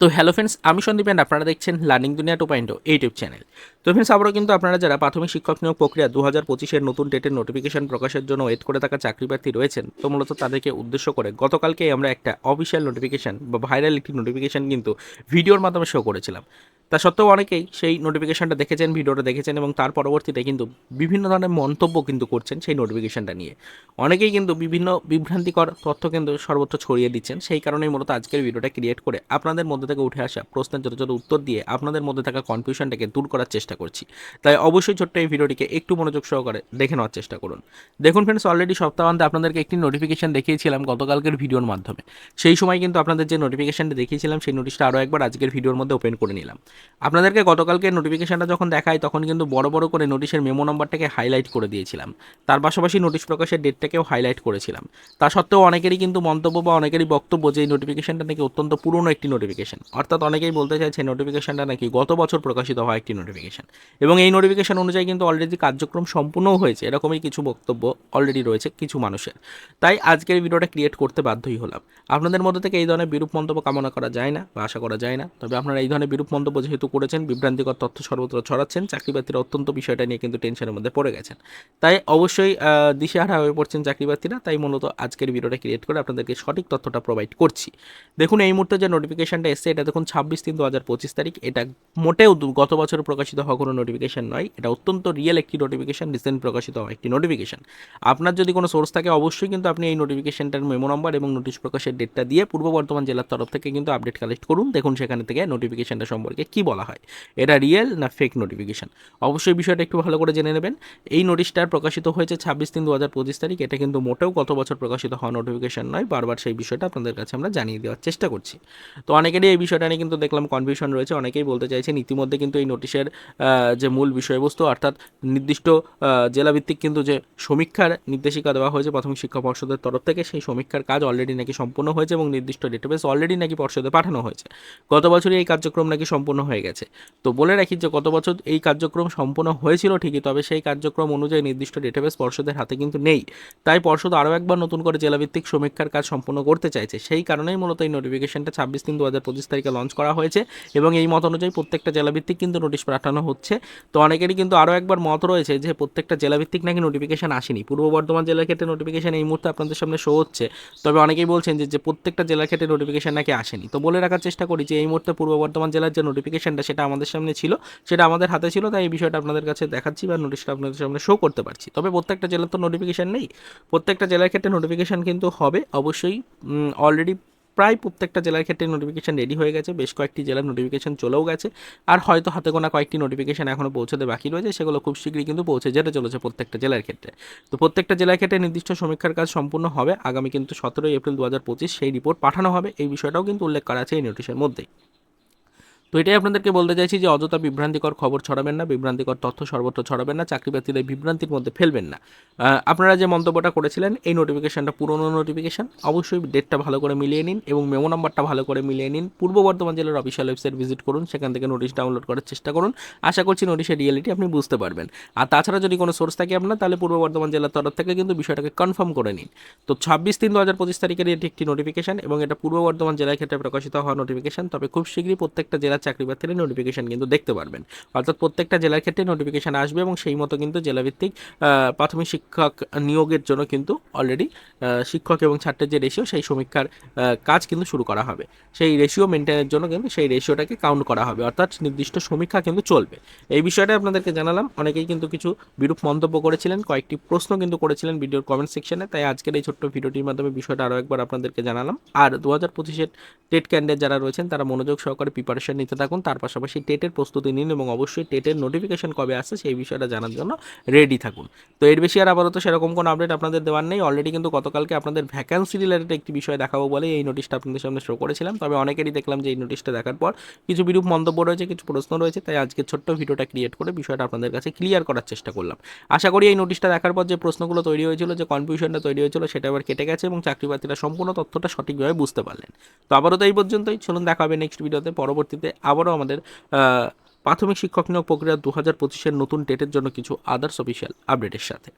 তো hello friends আমি Sandeep and আপনারা দেখছেন learning Duniya two point YouTube channel তো ফ্রেন্ডস আবারও কিন্তু আপনারা যারা প্রাথমিক শিক্ষক নিয়োগ প্রক্রিয়া দু হাজার পঁচিশের নতুন ডেটের নোটিফিকেশন প্রকাশের জন্য ওয়েট করে থাকা চাকরি প্রার্থী রয়েছেন, তো মূলত তাদেরকে উদ্দেশ্য করে গতকালকে আমরা একটা অফিসিয়াল নোটিফিকেশন বা ভাইরাল একটি নোটিফিকেশন কিন্তু ভিডিওর মাধ্যমে শো করেছিলাম। তা সত্ত্বেও অনেকেই সেই নোটিফিকেশনটা দেখেছেন, ভিডিওটা দেখেছেন এবং তার পরবর্তীতে কিন্তু বিভিন্ন ধরনের মন্তব্য কিন্তু করছেন সেই নোটিফিকেশানটা নিয়ে। অনেকেই কিন্তু বিভিন্ন বিভ্রান্তিকর তথ্য কিন্তু সর্বত্র ছড়িয়ে দিচ্ছেন। সেই কারণেই মূলত আজকের ভিডিওটা ক্রিয়েট করে আপনাদের মধ্যে থেকে উঠে আসা প্রশ্নের যথাযথ উত্তর দিয়ে আপনাদের মধ্যে থাকা কনফিউশনটাকে দূর করার চেষ্টা করছি। তাই অবশ্যই ছোট্ট এই ভিডিওটিকে একটু মনোযোগ সহকারে দেখে নেওয়ার চেষ্টা করুন। দেখুন ফ্রেন্ডস অলরেডি সপ্তাহান্তে আপনাদেরকে একটি নোটিফিকেশান দেখিয়েছিলাম গতকালকের ভিডিওর মাধ্যমে। সেই সময় কিন্তু আপনাদের যে নোটিফিকেশানটা দেখিয়েছিলাম, সেই নোটিশটা আরও একবার আজকের ভিডিওর মধ্যে ওপেন করে নিলাম। আপনাদেরকে গতকালকে নোটিফিকেশনটা যখন দেখাই, তখন কিন্তু বড় বড় করে নোটিশের মেমো নম্বরটাকে হাইলাইট করে দিয়েছিলাম। তার পাশাপাশি নোটিশ প্রকাশের ডেটটাকেও হাইলাইট করেছিলাম। তা সত্ত্বেও অনেকেরই কিন্তু মন্তব্য বা অনেকেরই বক্তব্য যে, এই নোটিফিকেশনটা নাকি অত্যন্ত পুরনো একটি নোটিফিকেশন অর্থাৎ অনেকেই বলতে চাইছে নোটিফিকেশনটা নাকি গত বছর প্রকাশিত হওয়া একটি নোটিফিকেশন এবং এই নোটিফিকেশন অনুযায়ী কিন্তু অলরেডি কার্যক্রম সম্পূর্ণও হয়েছে। এরকমই কিছু বক্তব্য অলরেডি রয়েছে কিছু মানুষের। তাই আজকের ভিডিওটা ক্রিয়েট করতে বাধ্যই হলাম। আপনাদের মধ্যে থেকে এই ধরনের বিরূপ মন্তব্য কামনা করা যায় না বা আশা করা যায় না। তবে আপনারা এই ধরনের বিরূপ মন্তব্য যেহেতু করেছেন, বিভ্রান্তিকর তথ্য সর্বত্র ছড়াচ্ছেন, চাকরি প্রার্থীরা অত্যন্ত বিষয়টা নিয়ে কিন্তু টেনশনের মধ্যে পড়ে গেছেন। তাই অবশ্যই দিশেহারা হয়ে পড়ছেন চাকরি প্রার্থীরা তাই মূলত আজকের ভিডিওটা ক্রিয়েট করে আপনাদেরকে সঠিক তথ্যটা প্রোভাইড করছি। দেখুন, এই মুহূর্তে যে নোটিফিকেশনটা এসছে, এটা দেখুন ছাব্বিশ তিন দু হাজার পঁচিশ তারিখ, এটা মোটেও গত বছর প্রকাশিত হওয়া কোনো নোটিফিকেশন নয়, এটা অত্যন্ত রিয়েল একটি নোটিফিকেশন রিসেন্ট প্রকাশিত হওয়া একটি নোটিফিকেশন আপনার যদি কোনো সোর্স থাকে, অবশ্যই কিন্তু আপনি এই নোটিফিকেশনটার মেমো নম্বর এবং নোটিশ প্রকাশের ডেটটা দিয়ে পূর্ব বর্ধমান জেলার তরফ থেকে কিন্তু আপডেট কালেক্ট করুন। দেখুন, সেখানে থেকে নোটিফিকেশনটা সম্পর্কে কি বলা হয়? এটা রিয়েল না ফেক নোটিফিকেশন অবশ্যই বিষয়টা একটু ভালো করে জেনে নেবেন। এই নোটিশটা প্রকাশিত হয়েছে ছাব্বিশ তিন দু হাজার পঁচিশ তারিখ। এটা কিন্তু মোটেও গত বছর প্রকাশিত হওয়া নোটিফিকেশন নয়। বারবার সেই বিষয়টা আপনাদের কাছে আমরা জানিয়ে দেওয়ার চেষ্টা করছি। তো অনেকেরই এই বিষয়টা নিয়ে কিন্তু দেখলাম কনফিউশন রয়েছে। অনেকেই বলতে চাইছেন ইতিমধ্যে কিন্তু এই নোটিশের যে মূল বিষয়বস্তু, অর্থাৎ নির্দিষ্ট জেলাভিত্তিক কিন্তু যে সমীক্ষার নির্দেশিকা দেওয়া হয়েছে প্রাথমিক শিক্ষা পর্ষদের তরফ থেকে, সেই সমীক্ষার কাজ অলরেডি নাকি সম্পূর্ণ হয়েছে এবং নির্দিষ্ট ডেটাবেস অলরেডি নাকি পর্ষদে পাঠানো হয়েছে। গত বছরই এই কার্যক্রম নাকি সম্পূর্ণ হয়ে গেছে। তো বলে রাখি যে গত বছর এই কার্যক্রম সম্পূর্ণ হয়েছিল ঠিকই, তবে সেই কার্যক্রম অনুযায়ী নির্দিষ্ট ডেটাবেস পর্ষদের হাতে কিন্তু নেই। তাই পর্ষদ আরও একবার নতুন করে জেলাভিত্তিক সমীক্ষার কাজ সম্পূর্ণ করতে চাইছে। সেই কারণেই মূলত এই নোটিফিকেশনটা ছাব্বিশ তিন দু হাজার পঁচিশ তারিখে লঞ্চ করা হয়েছে এবং এই মত অনুযায়ী প্রত্যেকটা জেলাভিত্তিক কিন্তু নোটিশ পাঠানো হচ্ছে। তো অনেকেরই কিন্তু আরও একবার মত রয়েছে যে প্রত্যেকটা জেলাভিত্তিক নাকি নোটিফিকেশন আসেনি। পূর্ব বর্ধমান জেলার ক্ষেত্রে নোটিফিকেশন এই মুহূর্তে আপনাদের সামনে শো হচ্ছে। তবে অনেকেই বলছেন যে প্রত্যেকটা জেলার ক্ষেত্রে নোটিফিকেশন নাকি আসেনি। তো বলে রাখার চেষ্টা করি যে, এই মুহূর্তে পূর্ব বর্ধমান জেলার যে নোটিফিকেশনটা সেটা আমাদের সামনে ছিল, সেটা আমাদের হাতে ছিল, তাই এই বিষয়টা আপনাদের কাছে দেখাচ্ছি বা নোটিশটা আপনাদের সামনে শো করতে পারছি। তবে প্রত্যেকটা জেলার তো নোটিফিকেশন নেই। প্রত্যেকটা জেলার ক্ষেত্রে নোটিফিকেশন কিন্তু হবে, অবশ্যই অলরেডি প্রায় প্রত্যেকটা জেলার ক্ষেত্রে নোটিফিকেশন রেডি হয়ে গেছে, বেশ কয়েকটি জেলার নোটিফিকেশন চলেও গেছে, আর হয়তো হাতে গোনা কয়েকটি নোটিফিকেশন এখনও পৌঁছতে বাকি রয়েছে, সেগুলো খুব শীঘ্রই কিন্তু পৌঁছে যেতে চলেছে প্রত্যেকটা জেলার ক্ষেত্রে। তো প্রত্যেকটা জেলার ক্ষেত্রে নির্দিষ্ট সমীক্ষার কাজ সম্পূর্ণ হবে, আগামী কিন্তু সতেরোই এপ্রিল দু হাজার পঁচিশ সেই রিপোর্ট পাঠানো হবে, এই বিষয়টাও কিন্তু উল্লেখ করা আছে এই নোটিশের মধ্যেই। তো এটাই আপনাদেরকে বলতে চাইছি যে অযথা বিভ্রান্তিকর খবর ছড়াবেন না, বিভ্রান্তিকর তথ্য সর্বত্র ছড়াবেন না, চাকরি প্রার্থীদের বিভ্রান্তির মধ্যে ফেলবেন না। আপনারা যে মন্তব্যটা করেছিলেন, এই নোটিফিকেশানটা পুরনো নোটিফিকেশন অবশ্যই ডেটটা ভালো করে মিলিয়ে নিন এবং মেমো নাম্বারটা ভালো করে মিলিয়ে নিন। পূর্ব বর্ধমান জেলার অফিসিয়াল ওয়েবসাইট ভিজিট করুন, সেখান থেকে নোটিশ ডাউনলোড করার চেষ্টা করুন। আশা করছি নোটিশের রিয়েলিটি আপনি বুঝতে পারবেন। আর তাছাড়া যদি কোনো সোর্স থাকে আপনার, তাহলে পূর্ব বর্ধমান জেলার তরফ থেকে কিন্তু বিষয়টাকে কনফার্ম করে নিন। তো ছাব্বিশ তিন দু হাজার পঁচিশ তারিখের এটি একটি নোটিফিকেশন এবং এটা পূর্ব বর্ধমান জেলার ক্ষেত্রে প্রকাশিত হওয়া নোটিফিকেশন তবে খুব শীঘ্রই প্রত্যেকটা জেলার চাকরি প্রার্থীরা নোটিফিকেশন কিন্তু দেখতে পারবেন। অর্থাৎ প্রত্যেকটা জেলার ক্ষেত্রে নোটিফিকেশন আসবে এবং সেই মতো কিন্তু জেলাভিত্তিক প্রাথমিক শিক্ষক নিয়োগের জন্য কিন্তু অলরেডি শিক্ষক এবং ছাত্রের যে রেশিও সেই সমীক্ষার কাজ কিন্তু শুরু করা হবে। সেই রেশিও মেনটেনের জন্য কিন্তু সেই রেশিওটাকে কাউন্ট করা হবে। অর্থাৎ নির্দিষ্ট সমীক্ষা কিন্তু চলবে। এই বিষয়টা আপনাদেরকে জানালাম। অনেকেই কিন্তু কিছু বিরূপ মন্তব্য করেছিলেন, কয়েকটি প্রশ্ন কিন্তু করেছিলেন ভিডিওর কমেন্ট সেকশনে তাই আজকের এই ছোট্ট ভিডিওটির মাধ্যমে বিষয়টা আরও একবার আপনাদেরকে জানালাম। আর দু হাজার পঁচিশের টেট ক্যান্ডিডেট যারা রয়েছেন, তারা মনোযোগ সহকারে প্রিপারেশন নিতে থাকুন। তার পাশাপাশি টেটের প্রস্তুতি নিন এবং অবশ্যই টেটের নোটিফিকেশন কবে আসছে সেই বিষয়টা জানার জন্য রেডি থাকুন। তো এর বেশি আর আপাতত সেরকম কোনো আপডেট আপনাদের দেওয়ার নেই। অলরেডি কিন্তু গতকালকে আপনাদের ভ্যাকান্সি রিলেটেড একটি বিষয় দেখাবো বলে এই নোটিশটা আপনাদের সামনে শো করেছিলাম। তবে অনেকেরই দেখলাম যে এই নোটিশটা দেখার পর কিছু বিরূপ মন্তব্য রয়েছে, কিছু প্রশ্ন রয়েছে, তাই আজকে ছোট্ট ভিডিওটা ক্রিয়েট করে বিষয়টা আপনাদের কাছে ক্লিয়ার করার চেষ্টা করলাম। আশা করি এই নোটিশটা দেখার পর যে প্রশ্নগুলো তৈরি হয়েছিল, যে কনফিউশনটা তৈরি হয়েছিল, সেটা আবার কেটে গেছে এবং চাকরি প্রার্থীরা সম্পূর্ণ তথ্যটা সঠিকভাবে বুঝতে পারলেন। তো আবারও তো এই পর্যন্তই। চলুন দেখা হবে নেক্সট ভিডিওতে পরবর্তীতে আবারও আমাদের প্রাথমিক শিক্ষক নিয়োগ প্রক্রিয়া দু হাজার পঁচিশের নতুন ডেটের জন্য কিছু আদার্স অফিসিয়াল আপডেটের সাথে।